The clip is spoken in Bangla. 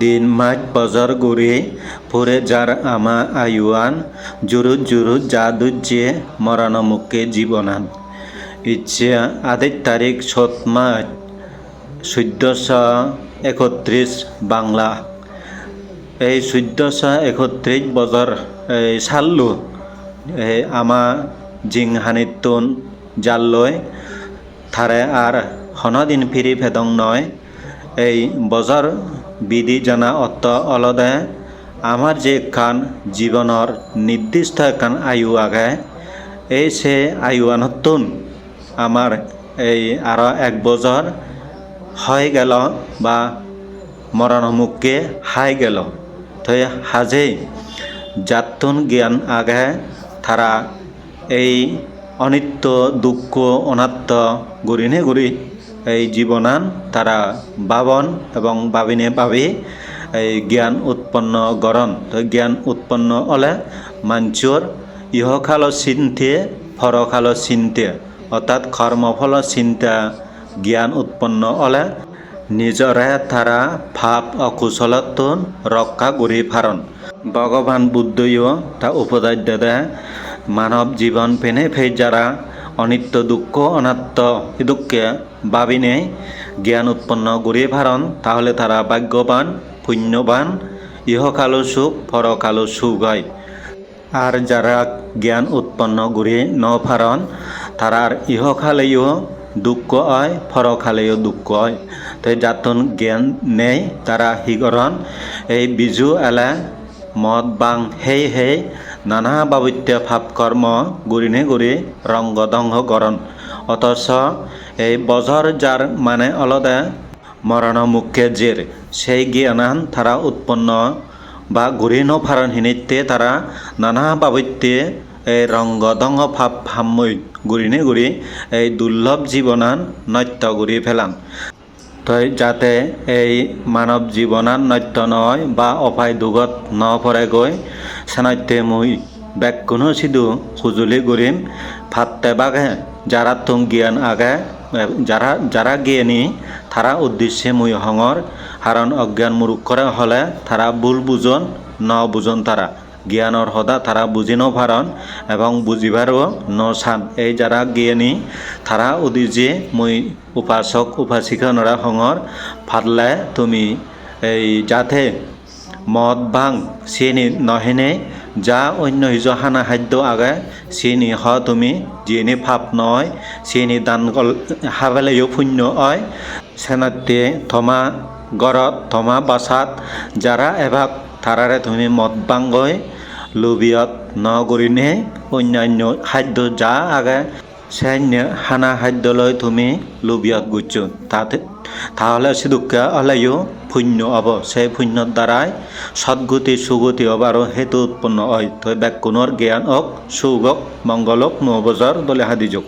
দিন মাঠ বজর ঘুরে ফুরে যার আমা আয়ুয়ান জুরুত জুরুত জাদুজ্জে মরণ মুখে জীবনান। ইচ্ছে আদের তারিখ সত মাস চৈধ্যশো একত্রিশ বাংলা। এই চৈধ্যশো একত্ৰিশ বছৰ এই চাল্লো এই আমাৰ জিং হানিতুন জাললৈ থাৰে আর হনদিন ফিরি ফেদং নয়। এই বজর বিধি জানা অর্থ অলদে। আমার যে কান জীবনের নির্দিষ্ট একান আয়ু আগে এই সে আয়ু আনতুন। আমার এই আরও এক বছর হয়ে গেল বা মরণমুখে হাই গেল। তো হাজে যাতুন জ্ঞান আগে তারা এই অনিত্য দুঃখ অনাত্ম গুরিনে গুরি এই জীবনান, তারা বাবন এবং বাবিনে বাবি, এই জ্ঞান উৎপন্ন গরণ। তো জ্ঞান উৎপন্ন হলে মাঞ্চুর, ইহকাল চিন্তে পরকাল চিন্তে অর্থাৎ কর্মফল চিন্তা জ্ঞান উৎপন্ন হলে নিজৰে তারা ভাব অকুশলতন রক্ষা করি ফারণ ভগবান বুদ্ধইও তা উপদেশ দেদে মানব জীবন পেনে ফে যারা অনিত্য দুঃখ, অনাত্ম দুঃখে ভাবিনে জ্ঞান উৎপন্ন করি ফারণ তাহলে তারা ভাগ্যবান, পুণ্যবান। ইহকালো সুখ পরকালো সুখ হয় আর যারা জ্ঞান উৎপন্ন করে ন ফারণ তারার ইহকালেও দুঃখ হয় পরকালেও দুঃখ হয়। তাই যাতন জ্ঞান নেই, তারা হিগরণ এই বিজু এলা মদ, বাং, হেই হেই, নানা বাবত্য ভাব কর্ম গুরিনে গুরি রঙ্গ দঙ্গ গরণ অথচ এই বজর যার মানে অলদে মরণ মুখে জের সেই জ্ঞানান তারা উৎপন্ন। বা ঘুরে নফারণ হিনিতে তারা নানা বাবত্যে এই রঙ্গ দঙ্গ ভাব হাম্মই ঘুরিনে ঘুরি এই দুর্লভ জীবনান নত্য ঘুরি ফেলান। তই যাতে এই মানৱ জীৱনান নত্য নহয় বা অপায় দুগত নপৰে গৈ সেনাইতে মই বেগুনো সিধু সুজুলি গরিম ফাত্তে বাগে যারা তুম জ্ঞান আগে যারা যারা জ্ঞানী তারা উদ্দেশ্যে মুই হঙর হারণ অজ্ঞান মূর্খরে হলে তারা ভুল বুজন ন বুজন তারা জ্ঞানৰ সদা তারা বুঝি নপারণ এবং বুঝিবারও নচান এই যারা জ্ঞানী তারা উদিজে মুই উপাসক উপাসিকা নরা হঙর ফাদলে তুমি এই যাতে মদ ভাং চিনি নহেনে যা অন্য হিজ হানা খাদ্য আগে চিনি হ তুমি, যিনি ভাব নয় চিনি দান হাবেলেও শূন্য হয়। সেনাতে থমা গড়ত থমা বাচাত যারা এভাগ তারারে তুমি মদ বাংগৈ লোভিয়ত নগরিনে অন্যান্য খাদ্য যা আগে সৈন্য হানা খাদ্যলৈ তুমি লোভিয়ত গুচ্ছ। তাতে তাহলে সিদুকে হলেও পুণ্য হব। সেই পুণ্যর দ্বারাই সদ্গতি, সুগতি হবারও হেতু উৎপন্ন হয়। তো ব্যাকুণর জ্ঞান হোক সুগক মঙ্গলক নবজর দলে হাদিযোগ